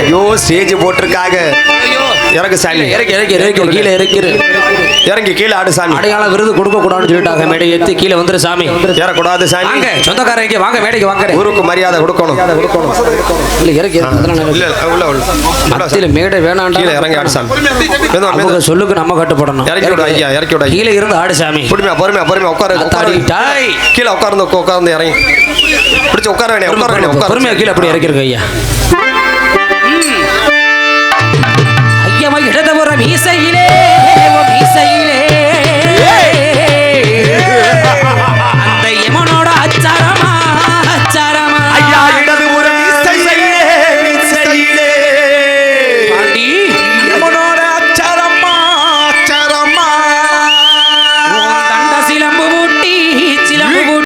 ஐயோ ஸ்டேஜ் போட்டிருக்காங்க ஐயோ. இறங்கு சாமி. இறக்கி இறக்கி இறக்கி கீழே இறக்கிரு இறங்கி கீழே ஆடு சாமி. அடையாள விருது கொடுக்க கூடாதுன்னு சொல்லிட்டாங்க. மேடை ஏத்தி கீழே வந்துரு சாமி. ஏறக்கூடாது சாமி. வாங்க சொந்தக்காரங்க வாங்க மேடைக்கு வாங்க. ஊருக்கு மரியாதை கொடுக்கணும். இல்ல இறக்கி அதெல்லாம் இல்ல உள்ள உள்ள. மேடை வேணாண்டா கீழே இறங்கி ஆடு சாமி. அவங்க சொல்லுக்கு நம்ம கட்டுப்படணும். இறக்கி விடு ஐயா இறக்கி விடு கீழே இருந்து ஆடு சாமி. பொறுமையா பொறுமையா பொறுமையா உட்காரு அத்தாடி உட்காரு டாய். கீழே உட்கார்ந்து உட்காந்து உட்கார்ந்து இறங்கி. பிடிச்சி உட்கார வேண்டிய உட்கார வேண்டிய உட்கார பொறுமையா கீழே அப்படி இறக்கிருக்கு ஐயா.